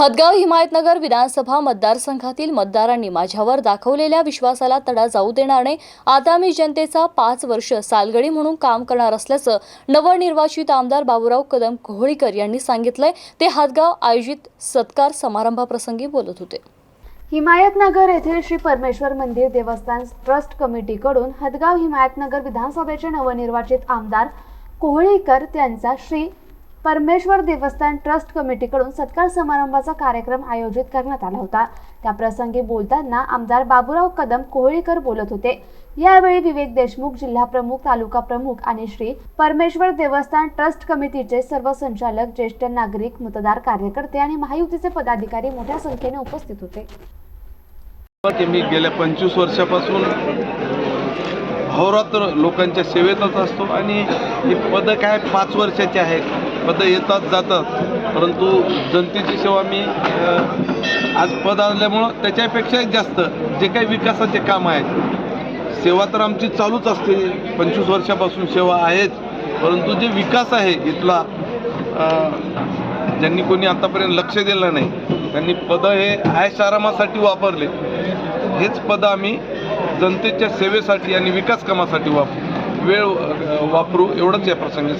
हदगाव हिमायतनगर विधानसभा मतदारसंघातील मतदारांनी माझ्यावर दाखवलेल्या विश्वासाला तडा जाऊ देणार नाही आता मी जनतेचा पाच वर्ष सालगडी म्हणून काम करणार असल्याचं नवनिर्वाचित आमदार बाबूराव कदम कोहळीकर यांनी सांगितलंय. ते हदगाव आयोजित सत्कार समारंभाप्रसंगी बोलत होते. हिमायतनगर येथील श्री परमेश्वर मंदिर देवस्थान ट्रस्ट कमिटीकडून हदगाव हिमायतनगर विधानसभेचे नवनिर्वाचित आमदार कोहळीकर त्यांचा श्री परमेश्वर देवस्थान ट्रस्ट कमिटीकडून सत्कार समारंभाचा कार्यक्रम आयोजित करण्यात आला होता. त्या प्रसंगी बोलताना आमदार बाबूराव कदम कोहळीकर बोलत होते. यावेळी विवेक देशमुख जिल्हा प्रमुख तालुका प्रमुख आणि श्री परमेश्वर देवस्थान ट्रस्ट कमिटीचे सर्व संचालक ज्येष्ठ नागरिक मतदार कार्यकर्ते आणि महायुतीचे पदाधिकारी मोठ्या संख्येने उपस्थित होते. गेल्या पंचवीस वर्षापासून अहोरात्र लोकांच्या सेवेतच असतो आणि ही पदं काय पाच वर्षाची आहेत. पदं येतात जातात. परंतु जनतेची सेवा मी आज पद आल्यामुळं त्याच्यापेक्षाही जास्त जे काही विकासाचे काम आहेत. सेवा तर आमची चालूच असते. पंचवीस वर्षापासून सेवा आहेच. परंतु जे विकास आहे इथला ज्यांनी कोणी आतापर्यंत लक्ष दिलं नाही त्यांनी पदं हे आयश आरामासाठी वापरले हेच पदं आम्ही जनतेच्या सेवेसाठी आणि विकास कामासाठी वापरू वेळ वापरू एवढंच या प्रसंगी